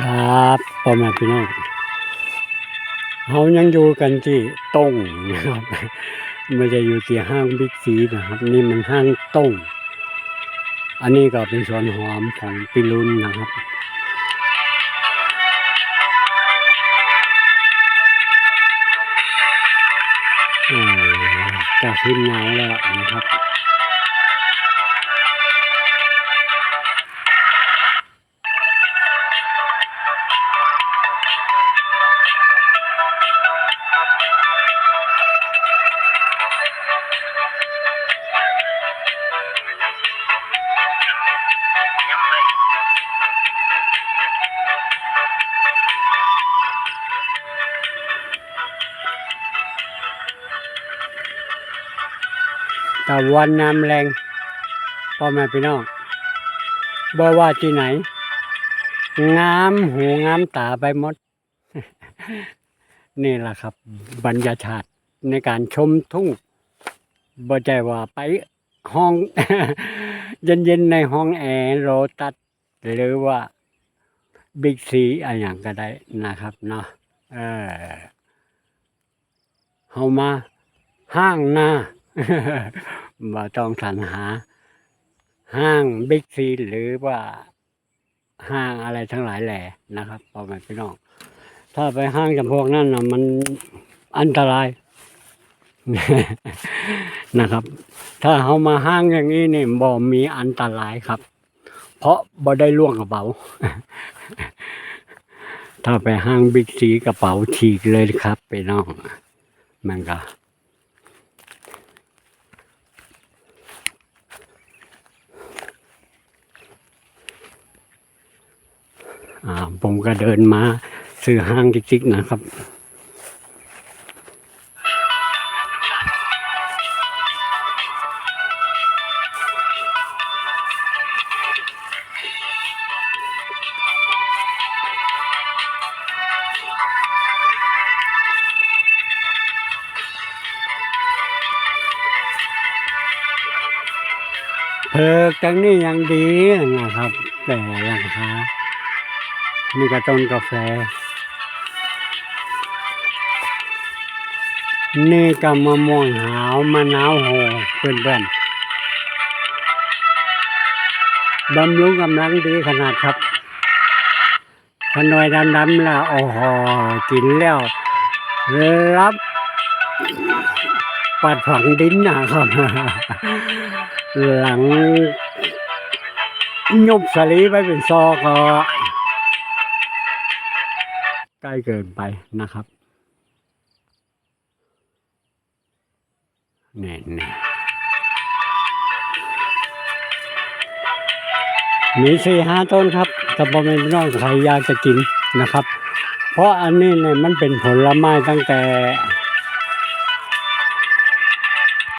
ครับพ่อแม่พี่น้องเรายังอยู่กันที่ต้งนะครับไม่ได้อยู่ที่ห้างบิ๊กซีนะครับ นี่มันห้างต้ง อันนี้ก็เป็นสวนหอมของปิรุนนะครับอ่าจากขึ้นเงาแล้วนะครับ ตะวันน้ำแรงพ่อแม่พี่น้องบ่ว่าที่ไหน งามหูงามตาไปหมด นี่แหละครับ บรรยากาศในการชมทุ่งบ่ใจว่าไปห้องเย็นๆในห้องแอร์โรตัสหรือว่าบิ๊กซีอะไรอย่างก็ได้นะครับเนาะเออเฮามาห้างหน้า บ่ต้องสรรหา ห้างบิ๊กซีหรือว่าห้างอะไรทั้งหลายแหล่นะครับพ่อแม่พี่น้องถ้าไปห้างจำพวกนั้นนะมันอันตรายนะครับ ถ้าเขามาห้างอย่างนี้เนี่ยบ่มีอันตรายครับ เพราะบ่ได้ล่วงกระเป๋า ถ้าไปห้างบิ๊กซีกระเป๋าฉีกเลยครับไปน้องมันก็ อ่า ผมก็เดินมาซื้อห้างจิกๆนะครับ เพิกจังนี่ยังดีนะครับ แต่ราคา นี่ก็ต้นกาแฟ นี่ก็มะม่วงหาวมะนาวโหเพื่อนเพื่อนๆบำรุงกำลังดีขนาดครับขนอยดำๆแล้วโอ้โหกินแล้ว รับปัดฝังดินนะครับ หลังยุบสลีไปเป็นซอก็ ใกล้เกินไปนะครับแน่แน่มีสี่ห้าต้นครับแต่พอเป็นน้องใครอยากจะกินนะครับ เพราะอันนี้เนี่ยมันเป็นผลไม้ตั้งแต่